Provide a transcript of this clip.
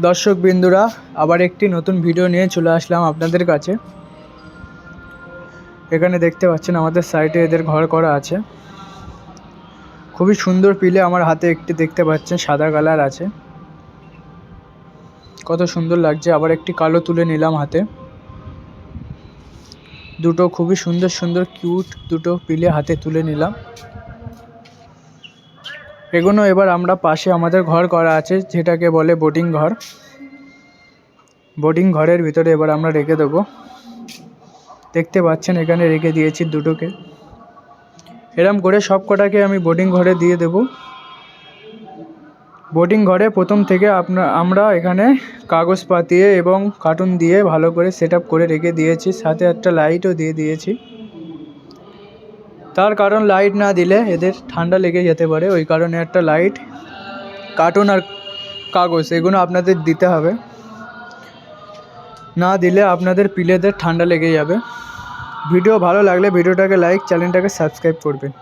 দর্শক বিন্দুরা, আবার একটি নতুন ভিডিও নিয়ে চলে আসলাম আপনাদের কাছে। এখানে দেখতে পাচ্ছেন আমাদের সাইডে এদের ঘর করা আছে। খুবই সুন্দর পিলে আমার হাতে একটি দেখতে পাচ্ছেন, সাদা কালার আছে। কত সুন্দর লাগছে, আবার একটি কালো তুলে নিলাম হাতে। দুটো খুবই সুন্দর সুন্দর কিউট দুটো পিলে হাতে তুলে নিলাম। এগুলো এবার আমরা পাশে আমাদের ঘর করা আছে, যেটাকে বলে বোটিং ঘর। বোটিং ঘরের ভিতরে এবার আমরা রেখে দেবো। দেখতে পাচ্ছেন, এখানে রেখে দিয়েছি দুটোকে। এরম করে সব কটাকে আমি বোটিং ঘরে দিয়ে দেব। বোটিং ঘরে প্রথম থেকে আপনা আমরা এখানে কাগজ পাতিয়ে এবং কার্টুন দিয়ে ভালো করে সেট করে রেখে দিয়েছি। সাথে একটা লাইটও দিয়ে দিয়েছি। তার কারণ লাইট না দিলে এদের ঠান্ডা লেগে যেতে পারে। ওই কারণে একটা লাইট কার্টুন আর কাগজ, এগুলো আপনাদের দিতে হবে। না দিলে আপনাদের পিলেদের ঠান্ডা লেগে যাবে। ভিডিও ভালো লাগলে ভিডিওটাকে লাইক চ্যানেলটাকে সাবস্ক্রাইব করবেন।